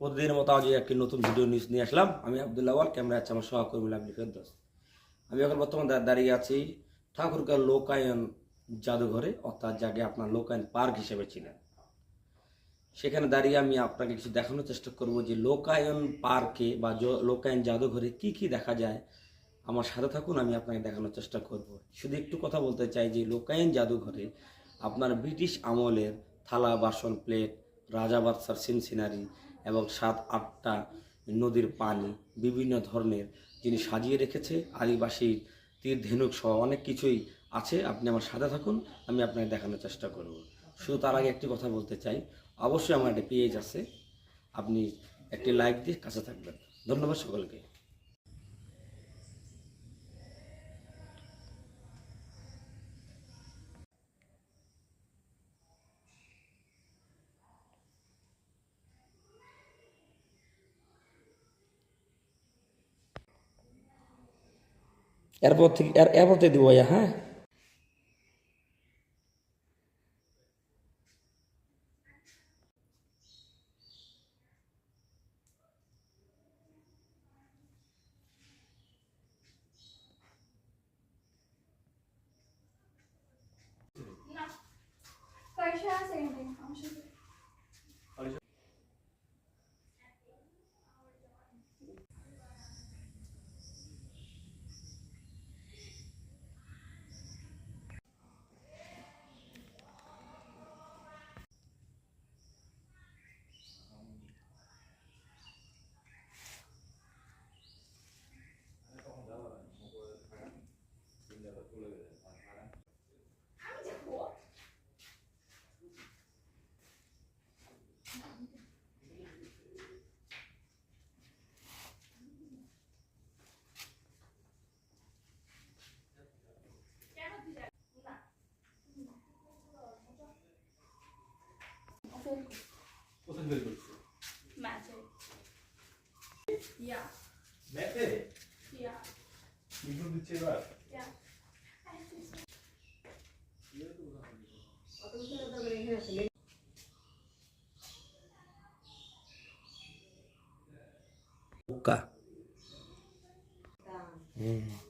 প্রতিদিনের মতো আজ একটি নতুন ভিডিও নিউজ নিয়ে আসলাম। আমি আবদুল্লাহ ওয়াল, ক্যামেরা আছে আমার সহকর্মী লাভলি ফেরদোস। আমি এখন বর্তমানে দাঁড়িয়ে আছি ঠাকুরকার লোকায়ন জাদুঘরে, অর্থাৎ যাকে আপনার লোকায়ন পার্ক হিসেবে ছিলেন সেখানে দাঁড়িয়ে আমি আপনাকে কিছু দেখানোর চেষ্টা করব যে লোকায়ন পার্কে বা লোকায়ন জাদুঘরে কি কি দেখা যায়। আমার সাথে থাকুন, আমি আপনাকে দেখানোর চেষ্টা করব। শুধু একটু কথা বলতে চাই যে লোকায়ন জাদুঘরে আপনার ব্রিটিশ আমলের থালা, বাসন, প্লেট, রাজা বাদশার সিন সিনারি এবং সাত, আটটা নদীর পানি বিভিন্ন ধরনের যিনি সাজিয়ে রেখেছে, আদিবাসী তীর ধেনুক সহ অনেক কিছুই আছে। আপনি আমার সাথে থাকুন, আমি আপনাকে দেখানোর চেষ্টা করব। শুধু তার আগে একটি কথা বলতে চাই। অবশ্যই আমার একটা পেজ আছে। আপনি একটি লাইক দিয়ে কাছে থাকবেন। ধন্যবাদ সকলকে। এরপর থেকে এর- এরপর থেকে দিব ভাইয়া হ্যাঁ? Mattel. What's a good word for? Mattel. Yeah. Mattel? Yeah. You do the chair up? Yeah. का हम्म